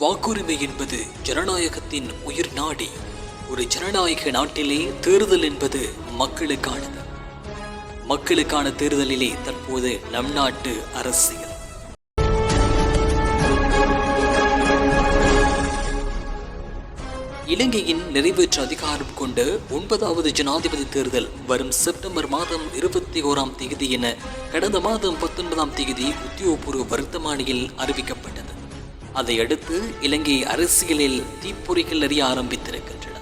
வாக்குரிமை என்பது ஜனநாயகத்தின் உயிர் நாடி. ஒரு ஜனநாயக நாட்டிலே தேர்தல் என்பது மக்களுக்கானது. மக்களுக்கான தேர்தலிலே தற்போது நம் நாட்டு அரசியல். இலங்கையின் நிறைவேற்று அதிகாரம் கொண்ட ஒன்பதாவது ஜனாதிபதி தேர்தல் வரும் செப்டம்பர் மாதம் இருபத்தி ஓராம் தேதி என கடந்த மாதம் பத்தொன்பதாம் தேதி உத்தியோகபூர்வ வர்த்தமானியில் அறிவிக்கப்பட்டது. அதையடுத்து இலங்கை அரசியலில் தீப்பொறிகள் அறிய ஆரம்பித்திருக்கின்றன.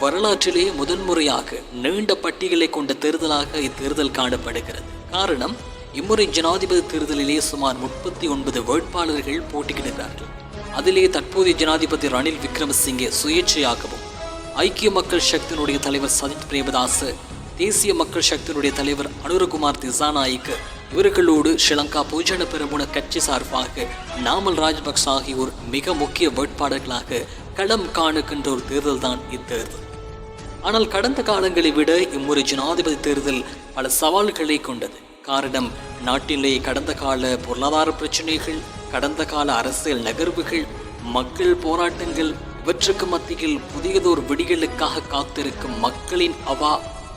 வரலாற்றிலே முதன்முறையாக நீண்ட பட்டியலை கொண்ட தேர்தலாக இத்தேர்தல் காணப்படுகிறது. காரணம் இம்முறை ஜனாதிபதி தேர்தலிலே சுமார் முப்பத்தி ஒன்பது வேட்பாளர்கள் போட்டியிடுகிறார்கள். அதிலே தற்போதைய ஜனாதிபதி ரணில் விக்ரமசிங்கே சுயேட்சையாகவும் ஐக்கிய மக்கள் சக்தியினுடைய தலைவர் சஜித் பிரேமதாஸ் தேசிய மக்கள் சக்தியினுடைய தலைவர் அனுரகுமார் திசாநாய்க்கு இவர்களோடு ஸ்ரீலங்கா பூஜன பெருமுன கட்சி சார்பாக நாமல் ராஜபக்ச ஆகியோர் மிக முக்கிய வேட்பாளர்களாக களம் காணுகின்ற ஒரு தேர்தல் தான் இத்தேர்தல். ஆனால் கடந்த காலங்களை விட இம்முறை ஜனாதிபதி தேர்தல் பல சவால்களை கொண்டது. காரணம் நாட்டிலே கடந்த கால பொருளாதார பிரச்சனைகள் கடந்த கால அரசியல் நகர்வுகள் மக்கள் போராட்டங்கள் இவற்றுக்கு மத்தியில் புதியதோர் விடிகளுக்காக காத்திருக்கும் மக்களின் அவா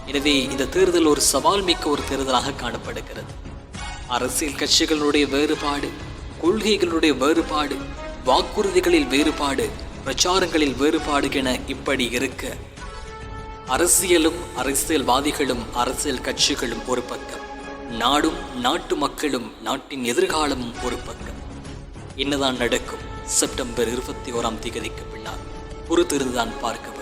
எனவே இந்த தேர்தல் ஒரு சவால் மிக்க ஒரு தேர்தலாக காணப்படுகிறது. அரசியல் கட்சிகளுடைய வேறுபாடு கொள்கைகளுடைய வேறுபாடு வாக்குறுதிகளில் வேறுபாடு பிரச்சாரங்களில் வேறுபாடு என இப்படி இருக்க. அரசியலும் அரசியல்வாதிகளும் அரசியல் கட்சிகளும் ஒரு பக்கம். நாடும் நாட்டு மக்களும் நாட்டின் எதிர்காலமும் ஒரு பக்கம். என்னதான் நடக்கும்? செப்டம்பர் இருபத்தி ஓராம் தேதிக்கு பின்னால். பொறுத்திருந்துதான் பார்க்க